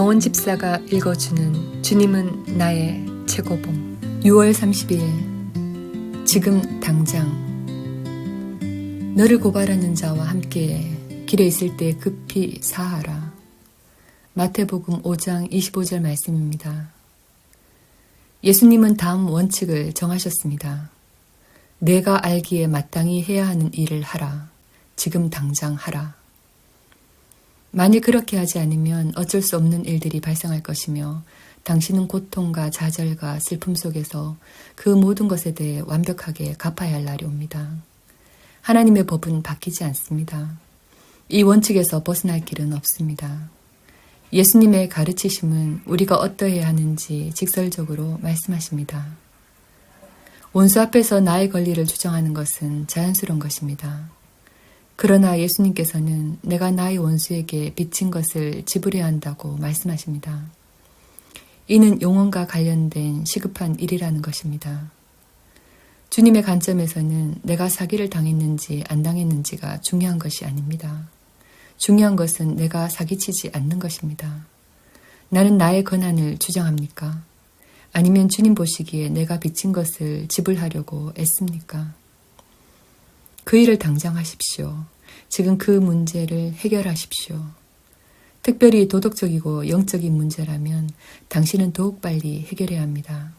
정원 집사가 읽어주는 주님은 나의 최고봉 6월 30일 지금 당장 너를 고발하는 자와 함께 길에 있을 때 급히 사하라 마태복음 5장 25절 말씀입니다. 예수님은 다음 원칙을 정하셨습니다. 내가 알기에 마땅히 해야 하는 일을 하라. 지금 당장 하라. 만일 그렇게 하지 않으면 어쩔 수 없는 일들이 발생할 것이며 당신은 고통과 좌절과 슬픔 속에서 그 모든 것에 대해 완벽하게 갚아야 할 날이 옵니다. 하나님의 법은 바뀌지 않습니다. 이 원칙에서 벗어날 길은 없습니다. 예수님의 가르치심은 우리가 어떠해야 하는지 직설적으로 말씀하십니다. 원수 앞에서 나의 권리를 주장하는 것은 자연스러운 것입니다. 그러나 예수님께서는 내가 나의 원수에게 빚진 것을 지불해야 한다고 말씀하십니다. 이는 영혼과 관련된 시급한 일이라는 것입니다. 주님의 관점에서는 내가 사기를 당했는지 안 당했는지가 중요한 것이 아닙니다. 중요한 것은 내가 사기치지 않는 것입니다. 나는 나의 권한을 주장합니까? 아니면 주님 보시기에 내가 빚진 것을 지불하려고 애씁니까? 그 일을 당장 하십시오. 지금 그 문제를 해결하십시오. 특별히 도덕적이고 영적인 문제라면 당신은 더욱 빨리 해결해야 합니다.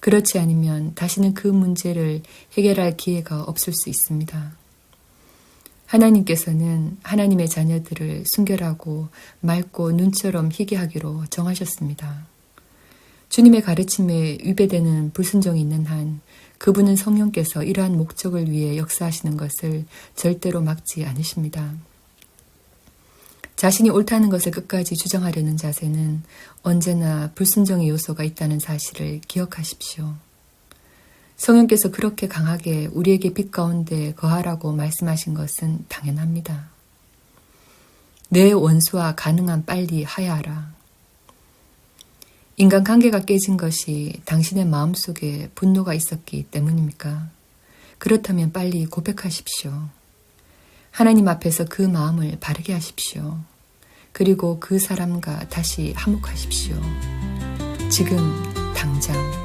그렇지 않으면 다시는 그 문제를 해결할 기회가 없을 수 있습니다. 하나님께서는 하나님의 자녀들을 순결하고 맑고 눈처럼 희게 하기로 정하셨습니다. 주님의 가르침에 위배되는 불순종이 있는 한 그분은 성령께서 이러한 목적을 위해 역사하시는 것을 절대로 막지 않으십니다. 자신이 옳다는 것을 끝까지 주장하려는 자세는 언제나 불순종의 요소가 있다는 사실을 기억하십시오. 성령께서 그렇게 강하게 우리에게 빛 가운데 거하라고 말씀하신 것은 당연합니다. 내 원수와 가능한 빨리 하야하라. 인간 관계가 깨진 것이 당신의 마음속에 분노가 있었기 때문입니까? 그렇다면 빨리 고백하십시오. 하나님 앞에서 그 마음을 바르게 하십시오. 그리고 그 사람과 다시 화목하십시오. 지금 당장